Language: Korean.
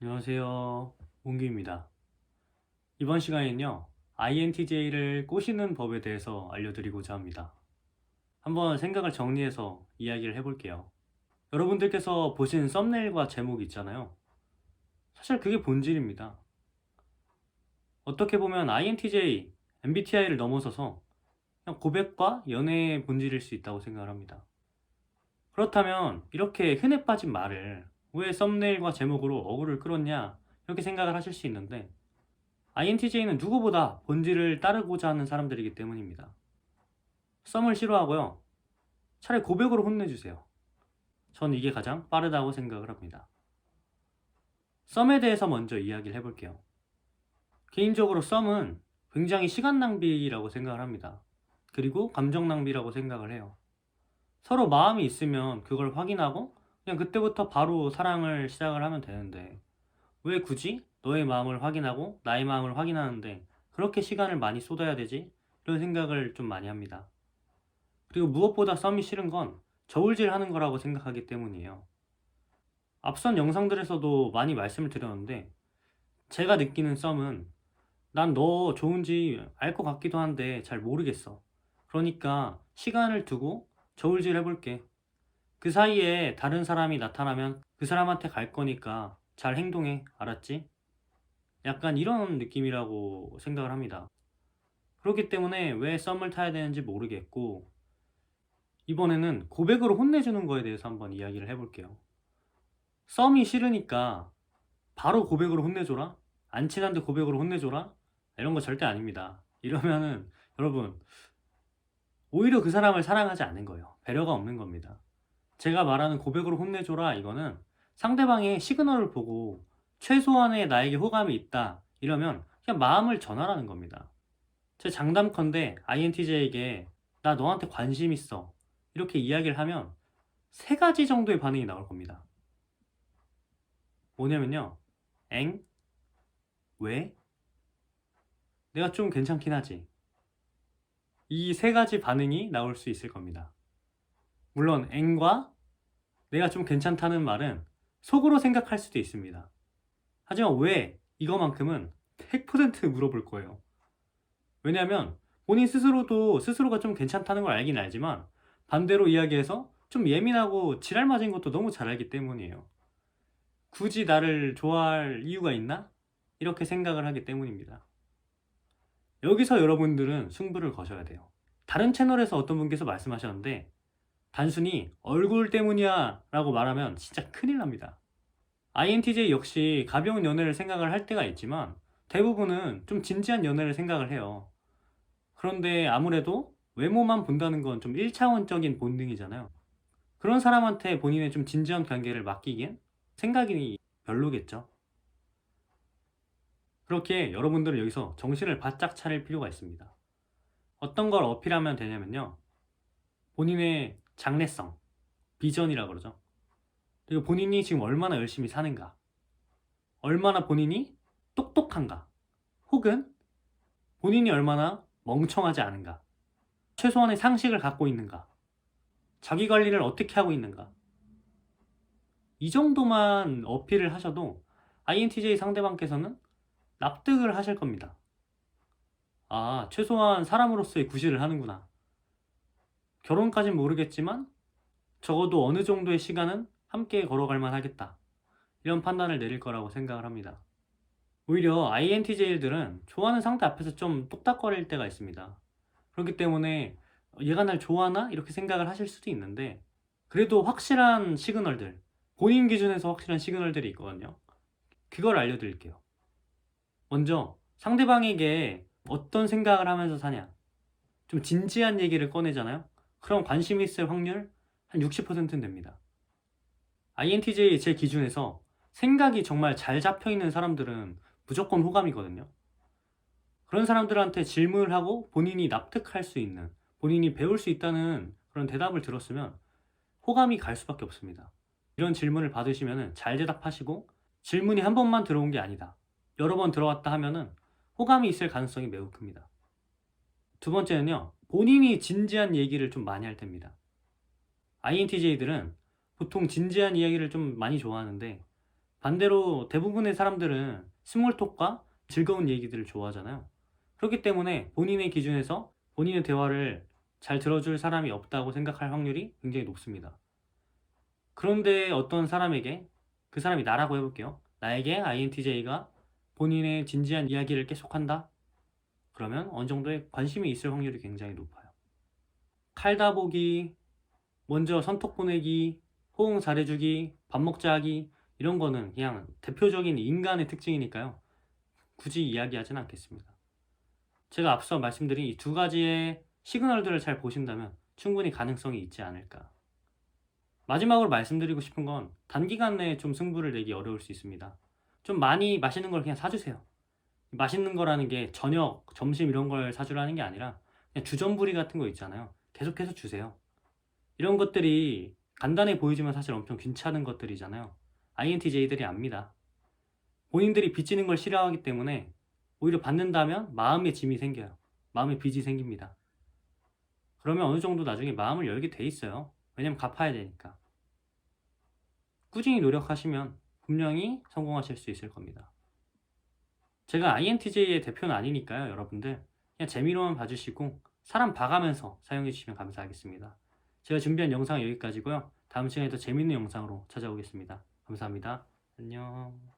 안녕하세요. 몽규입니다. 이번 시간에는요, INTJ를 꼬시는 법에 대해서 알려드리고자 합니다. 한번 생각을 정리해서 이야기를 해볼게요. 여러분들께서 보신 썸네일과 제목이 있잖아요. 사실 그게 본질입니다. 어떻게 보면 INTJ, MBTI를 넘어서서 그냥 고백과 연애의 본질일 수 있다고 생각을 합니다. 그렇다면 이렇게 흔해 빠진 말을 왜 썸네일과 제목으로 어구를 끌었냐 이렇게 생각을 하실 수 있는데 INTJ는 누구보다 본질을 따르고자 하는 사람들이기 때문입니다. 썸을 싫어하고요. 차라리 고백으로 혼내주세요. 전 이게 가장 빠르다고 생각을 합니다. 썸에 대해서 먼저 이야기를 해볼게요. 개인적으로 썸은 굉장히 시간 낭비라고 생각을 합니다. 그리고 감정 낭비라고 생각을 해요. 서로 마음이 있으면 그걸 확인하고 그냥 그때부터 바로 사랑을 시작을 하면 되는데 왜 굳이 너의 마음을 확인하고 나의 마음을 확인하는데 그렇게 시간을 많이 쏟아야 되지? 이런 생각을 좀 많이 합니다. 그리고 무엇보다 썸이 싫은 건 저울질 하는 거라고 생각하기 때문이에요. 앞선 영상들에서도 많이 말씀을 드렸는데 제가 느끼는 썸은 난 너 좋은지 알 것 같기도 한데 잘 모르겠어. 그러니까 시간을 두고 저울질 해볼게. 그 사이에 다른 사람이 나타나면 그 사람한테 갈 거니까 잘 행동해. 알았지? 약간 이런 느낌이라고 생각을 합니다. 그렇기 때문에 왜 썸을 타야 되는지 모르겠고, 이번에는 고백으로 혼내주는 거에 대해서 한번 이야기를 해볼게요. 썸이 싫으니까 바로 고백으로 혼내줘라? 안 친한데 고백으로 혼내줘라? 이런 거 절대 아닙니다. 이러면은 여러분, 오히려 그 사람을 사랑하지 않는 거예요. 배려가 없는 겁니다. 제가 말하는 고백으로 혼내줘라 이거는 상대방의 시그널을 보고 최소한의 나에게 호감이 있다 이러면 그냥 마음을 전하라는 겁니다. 제 장담컨대 INTJ에게 나 너한테 관심 있어 이렇게 이야기를 하면 세 가지 정도의 반응이 나올 겁니다. 뭐냐면요. 엥? 왜? 내가 좀 괜찮긴 하지. 이 세 가지 반응이 나올 수 있을 겁니다. 물론 앵과 내가 좀 괜찮다는 말은 속으로 생각할 수도 있습니다. 하지만 왜 이거만큼은 100% 물어볼 거예요. 왜냐하면 본인 스스로도 스스로가 좀 괜찮다는 걸 알긴 알지만 반대로 이야기해서 좀 예민하고 지랄 맞은 것도 너무 잘 알기 때문이에요. 굳이 나를 좋아할 이유가 있나? 이렇게 생각을 하기 때문입니다. 여기서 여러분들은 승부를 거셔야 돼요. 다른 채널에서 어떤 분께서 말씀하셨는데 단순히 얼굴 때문이야 라고 말하면 진짜 큰일 납니다. INTJ 역시 가벼운 연애를 생각을 할 때가 있지만 대부분은 좀 진지한 연애를 생각을 해요. 그런데 아무래도 외모만 본다는 건 좀 1차원적인 본능이잖아요. 그런 사람한테 본인의 좀 진지한 관계를 맡기기엔 생각이 별로겠죠. 그렇게 여러분들은 여기서 정신을 바짝 차릴 필요가 있습니다. 어떤 걸 어필하면 되냐면요. 본인의 장래성, 비전이라 그러죠. 그리고 본인이 지금 얼마나 열심히 사는가, 얼마나 본인이 똑똑한가, 혹은 본인이 얼마나 멍청하지 않은가, 최소한의 상식을 갖고 있는가, 자기 관리를 어떻게 하고 있는가. 이 정도만 어필을 하셔도 INTJ 상대방께서는 납득을 하실 겁니다. 아, 최소한 사람으로서의 구실을 하는구나. 결혼까진 모르겠지만 적어도 어느 정도의 시간은 함께 걸어갈 만 하겠다. 이런 판단을 내릴 거라고 생각을 합니다. 오히려 INTJ들은 좋아하는 상대 앞에서 좀 똑딱거릴 때가 있습니다. 그렇기 때문에 얘가 날 좋아하나? 이렇게 생각을 하실 수도 있는데 그래도 확실한 시그널들, 본인 기준에서 확실한 시그널들이 있거든요. 그걸 알려드릴게요. 먼저 상대방에게 어떤 생각을 하면서 사냐. 좀 진지한 얘기를 꺼내잖아요. 그럼 관심이 있을 확률 한 60%는 됩니다. INTJ 제 기준에서 생각이 정말 잘 잡혀 있는 사람들은 무조건 호감이거든요. 그런 사람들한테 질문을 하고 본인이 납득할 수 있는, 본인이 배울 수 있다는 그런 대답을 들었으면 호감이 갈 수밖에 없습니다. 이런 질문을 받으시면 잘 대답하시고 질문이 한 번만 들어온 게 아니다. 여러 번 들어왔다 하면은 호감이 있을 가능성이 매우 큽니다. 두 번째는요, 본인이 진지한 얘기를 좀 많이 할 때입니다. INTJ들은 보통 진지한 이야기를 좀 많이 좋아하는데 반대로 대부분의 사람들은 스몰톡과 즐거운 얘기들을 좋아하잖아요. 그렇기 때문에 본인의 기준에서 본인의 대화를 잘 들어줄 사람이 없다고 생각할 확률이 굉장히 높습니다. 그런데 어떤 사람에게 그 사람이 나라고 해볼게요. 나에게 INTJ가 본인의 진지한 이야기를 계속한다? 그러면 어느 정도의 관심이 있을 확률이 굉장히 높아요. 칼다보기, 먼저 선톡 보내기, 호응 잘해주기, 밥 먹자 하기 이런 거는 그냥 대표적인 인간의 특징이니까요. 굳이 이야기하진 않겠습니다. 제가 앞서 말씀드린 이 두 가지의 시그널들을 잘 보신다면 충분히 가능성이 있지 않을까. 마지막으로 말씀드리고 싶은 건 단기간 내에 좀 승부를 내기 어려울 수 있습니다. 좀 많이 맛있는 걸 그냥 사주세요. 맛있는 거라는 게 저녁, 점심 이런 걸 사주라는 게 아니라 그냥 주전부리 같은 거 있잖아요. 계속해서 주세요. 이런 것들이 간단해 보이지만 사실 엄청 괜찮은 것들이잖아요. INTJ들이 압니다. 본인들이 빚지는 걸 싫어하기 때문에 오히려 받는다면 마음의 짐이 생겨요. 마음의 빚이 생깁니다. 그러면 어느 정도 나중에 마음을 열게 돼 있어요. 왜냐면 갚아야 되니까. 꾸준히 노력하시면 분명히 성공하실 수 있을 겁니다. 제가 INTJ의 대표는 아니니까요, 여러분들. 그냥 재미로만 봐주시고 사람 봐가면서 사용해 주시면 감사하겠습니다. 제가 준비한 영상은 여기까지고요. 다음 시간에 더 재밌는 영상으로 찾아오겠습니다. 감사합니다. 안녕.